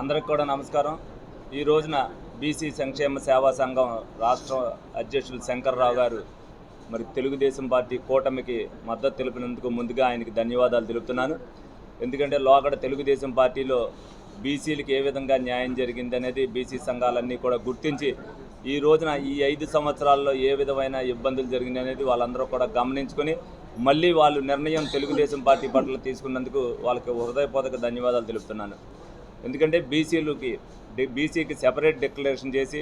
అందరికి కూడా నమస్కారం. ఈ రోజున బీసీ సంక్షేమ సేవా సంఘం రాష్ట్ర అధ్యక్షులు శంకర్రావు గారు మరి తెలుగుదేశం పార్టీ కూటమికి మద్దతు తెలిపినందుకు ముందుగా ఆయనకి ధన్యవాదాలు తెలుపుతున్నాను. ఎందుకంటే లోగడ తెలుగుదేశం పార్టీలో బీసీలకు ఏ విధంగా న్యాయం జరిగింది అనేది బీసీ సంఘాలన్నీ కూడా గుర్తించి ఈ రోజున ఈ ఐదు సంవత్సరాల్లో ఏ విధమైన ఇబ్బందులు జరిగింది అనేది వాళ్ళందరూ కూడా గమనించుకొని మళ్ళీ వాళ్ళు నిర్ణయం తెలుగుదేశం పార్టీ పట్ల తీసుకున్నందుకు వాళ్ళకి హృదయపూర్వక ధన్యవాదాలు తెలుపుతున్నాను. ఎందుకంటే బీసీలకి బీసీకి సెపరేట్ డిక్లరేషన్ చేసి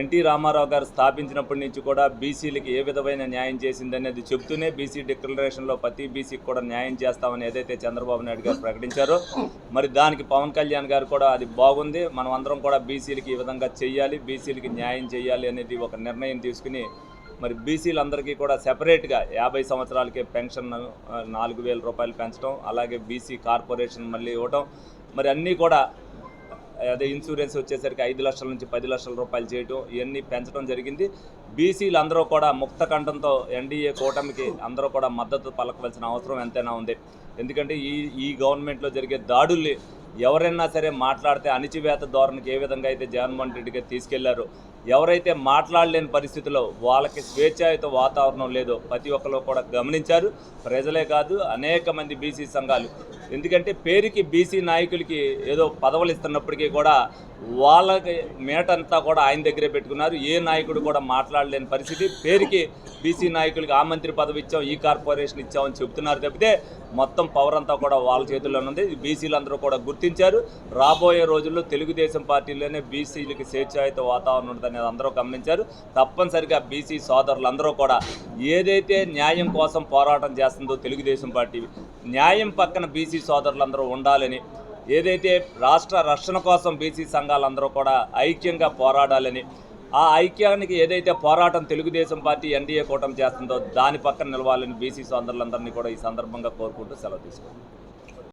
ఎన్టీ రామారావు గారు స్థాపించినప్పటి నుంచి కూడా బీసీలకి ఏ విధమైన న్యాయం చేసిందనేది చెప్తూనే బీసీ డిక్లరేషన్లో ప్రతి బీసీకి కూడా న్యాయం చేస్తామని ఏదైతే చంద్రబాబు నాయుడు గారు ప్రకటించారో మరి దానికి పవన్ కళ్యాణ్ గారు కూడా అది బాగుంది. మనం అందరం కూడా బీసీలకి ఈ విధంగా చెయ్యాలి బీసీలకి న్యాయం చేయాలి అనేది ఒక నిర్ణయం తీసుకుని మరి బీసీలందరికీ కూడా సెపరేట్గా యాభై సంవత్సరాలకే పెన్షన్ నాలుగు వేల రూపాయలు పెంచడం అలాగే బీసీ కార్పొరేషన్ మళ్ళీ ఇవ్వడం మరి అన్నీ కూడా అదే ఇన్సూరెన్స్ వచ్చేసరికి ఐదు లక్షల నుంచి పది లక్షల రూపాయలు చేయటం ఇవన్నీ పెంచడం జరిగింది. బీసీలు అందరూ కూడా ముక్త కంఠంతో ఎన్డీఏ కూటమికి అందరూ కూడా మద్దతు పలకవలసిన అవసరం ఎంతైనా ఉంది. ఎందుకంటే ఈ ఈ గవర్నమెంట్లో జరిగే దాడుల్ని ఎవరైనా సరే మాట్లాడితే అణిచివేత ధోరణికి ఏ విధంగా అయితే జగన్మోహన్ రెడ్డికి తీసుకెళ్ళారు తీసుకెళ్ళారో ఎవరైతే మాట్లాడలేని పరిస్థితిలో వాళ్ళకి స్వేచ్ఛాయుత వాతావరణం లేదో ప్రతి ఒక్కరు కూడా గమనించారు. ప్రజలే కాదు అనేక మంది బీసీ సంఘాలు. ఎందుకంటే పేరుకి బీసీ నాయకులకి ఏదో పదవులు ఇస్తున్నప్పటికీ కూడా వాళ్ళకి మేటంతా కూడా ఆయన దగ్గరే పెట్టుకున్నారు. ఏ నాయకుడు కూడా మాట్లాడలేని పరిస్థితి. పేరుకి బీసీ నాయకులకి ఆ మంత్రి పదవి ఇచ్చాం ఈ కార్పొరేషన్ ఇచ్చామని చెబుతున్నారు తప్పితే మొత్తం పవర్ అంతా కూడా వాళ్ళ చేతుల్లోనే ఉంది. బీసీలందరూ కూడా గుర్తు గుర్తించారు. రాబోయే రోజుల్లో తెలుగుదేశం పార్టీలోనే బీసీలకి స్వేచ్ఛాయుత వాతావరణం ఉంటుందనేది అందరూ గమనించారు. తప్పనిసరిగా బీసీ సోదరులందరూ కూడా ఏదైతే న్యాయం కోసం పోరాటం చేస్తుందో తెలుగుదేశం పార్టీ న్యాయం పక్కన బీసీ సోదరులందరూ ఉండాలని ఏదైతే రాష్ట్ర రక్షణ కోసం బీసీ సంఘాలందరూ కూడా ఐక్యంగా పోరాడాలని ఆ ఐక్యానికి ఏదైతే పోరాటం తెలుగుదేశం పార్టీ ఎన్డీఏ కూటమి చేస్తుందో దాని పక్కన నిలవాలని బీసీ సోదరులందరినీ కూడా ఈ సందర్భంగా కోరుకుంటూ సెలవు తీసుకుంటాం